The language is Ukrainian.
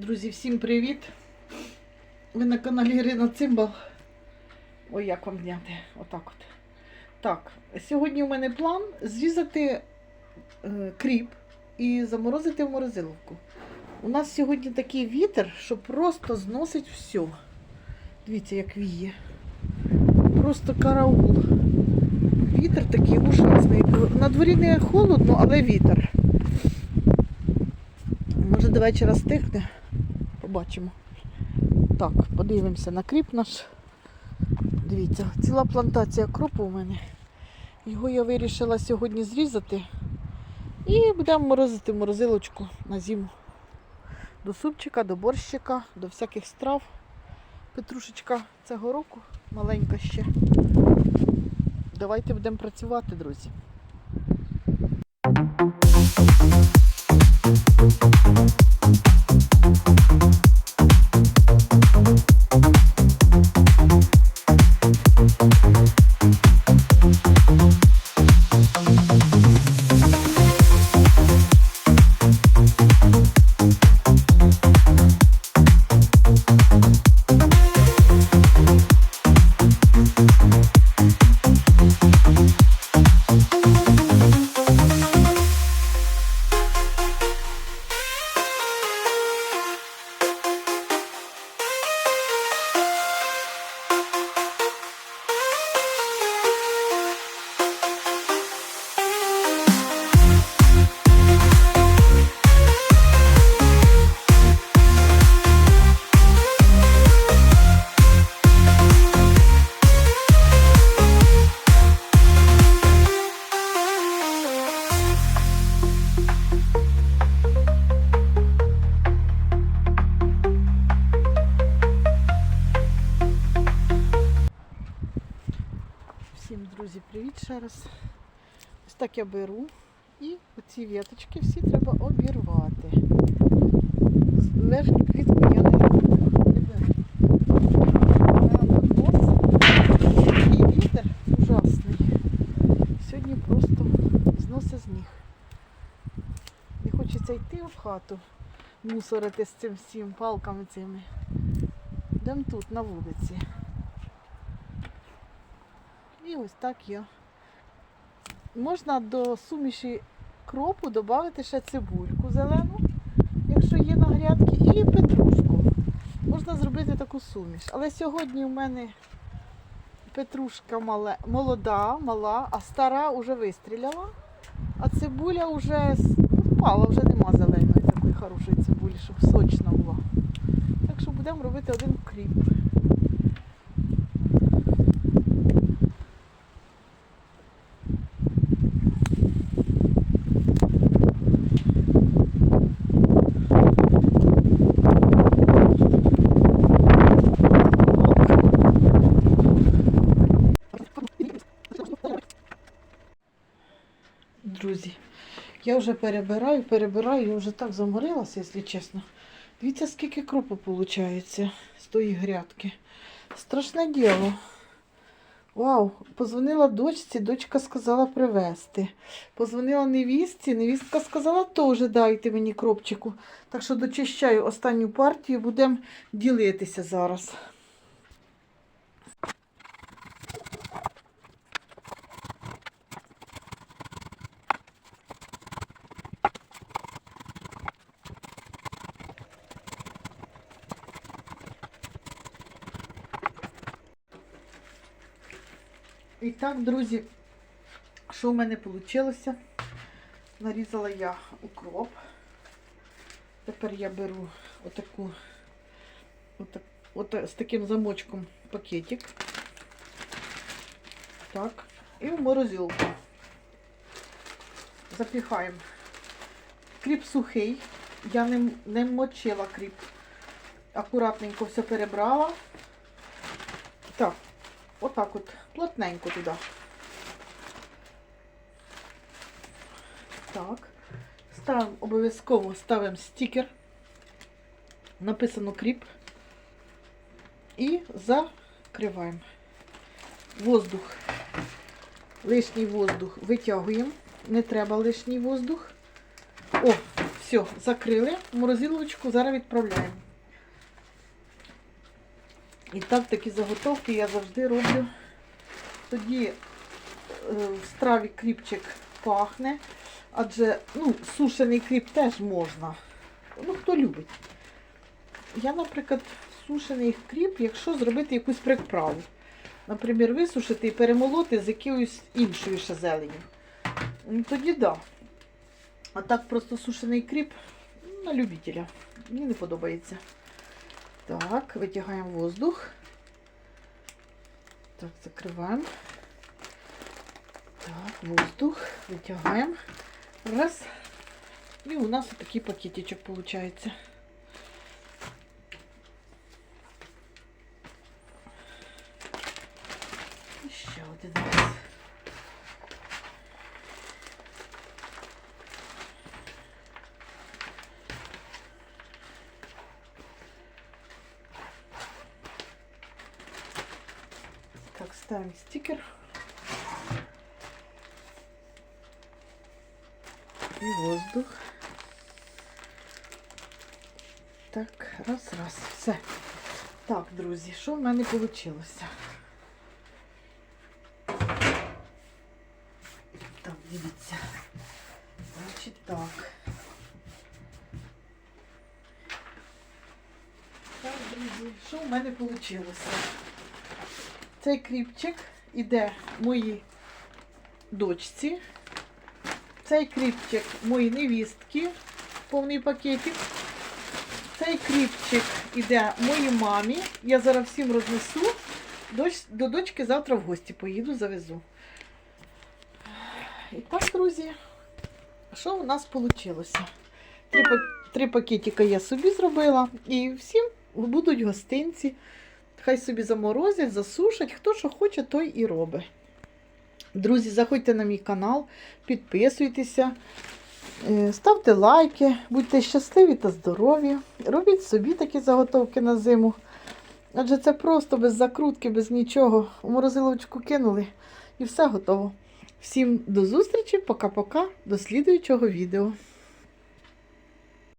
Друзі, всім привіт! Ви на каналі Ірина Цимбал. Ой, як вам зняти? Отак от. Так, сьогодні у мене план зрізати е, кріп і заморозити в морозиловку. У нас сьогодні такий вітер, що просто зносить все. Дивіться, як віє. Просто караул. Вітер такий ужасний. На дворі не холодно, але вітер. Може до вечора стихне. Побачимо. Так, подивимося на кріп наш. Дивіться, ціла плантація кропу у мене. Його я вирішила сьогодні зрізати. І будемо морозити морозилочку на зиму. До супчика, до борщика, до всяких страв. Петрушечка цього року маленька ще. Давайте будемо працювати, друзі. Всім, друзі, привіт ще раз. Ось так я беру і оці віточки всі треба обірвати. Верхню квітку я не, беру. На вітер ужасний. Сьогодні просто зносить з ніг. Не хочеться йти в хату, мусорити з цим всім палками цими. Йдемо тут, на вулиці. І ось так я. Можна до суміші кропу додати ще цибульку зелену, якщо є на грядки, і петрушку. Можна зробити таку суміш. Але сьогодні у мене петрушка мале, молода, мала, а стара вже вистріляла, а цибуля вже впала, вже нема зеленої такої хорошої цибулі, щоб сочна була. Так що будемо робити один кріп. Друзі, я вже перебираю, перебираю, вже так заморилася, якщо чесно. Дивіться, скільки кропу виходить з тої грядки. Страшне діло. Вау, позвонила дочці, дочка сказала привезти. Позвонила невістці, невістка сказала теж дайте мені кропчику. Так що дочищаю останню партію, будемо ділитися зараз. І так, друзі, що в мене вийшло? Нарізала я укроп. Тепер я беру отаку, отак, ота- з таким замочком пакетик. Так. І в морозилку. Запіхаємо. Кріп сухий. Я не, не мочила кріп. Акуратненько все перебрала. Так, отак от, плотненько туди. Так. Ставимо, обов'язково ставимо стікер. Написано кріп. І закриваємо. Воздух. Лишній воздух витягуємо. Не треба лишній воздух. О, Все, закрили, морозиловочку зараз відправляємо. І так такі заготовки я завжди роблю. Тоді е, в страві кріпчик пахне, адже ну, сушений кріп теж можна. Ну, хто любить. Я, наприклад, сушений кріп, якщо зробити якусь приправу. Наприклад, висушити і перемолоти з якоюсь іншою ще зеленю. Ну, Тоді так. Да. А так просто сушений кріп на любителя. Мені не подобається. Так, витягаємо воздух. Так, закриваємо. Так, воздух. Витягаємо. Раз. І у нас отакий пакетичок виходить. Ще один раз. Так, ставим стикер. И воздух. Так, раз, раз. Все. Так, друзі, що в мене вийшло? Так, дивіться. Значить так. Так, друзі, що в мене вийшло? Цей кріпчик іде моїй дочці. Цей кріпчик моїй невістки, повний пакетик. Цей кріпчик іде моїй мамі. Я зараз всім рознесу. До дочки завтра в гості поїду, завезу. І так, друзі, що у нас вийшло? Три, три пакетика я собі зробила і всім будуть гостинці. Хай собі заморозять, засушать. Хто що хоче, той і робить. Друзі, заходьте на мій канал, підписуйтеся, е, ставте лайки, будьте щасливі та здорові. Робіть собі такі заготовки на зиму. Адже це просто без закрутки, без нічого. У морозиловочку кинули і все готово. Всім до зустрічі, пока-пока, до слідуючого відео.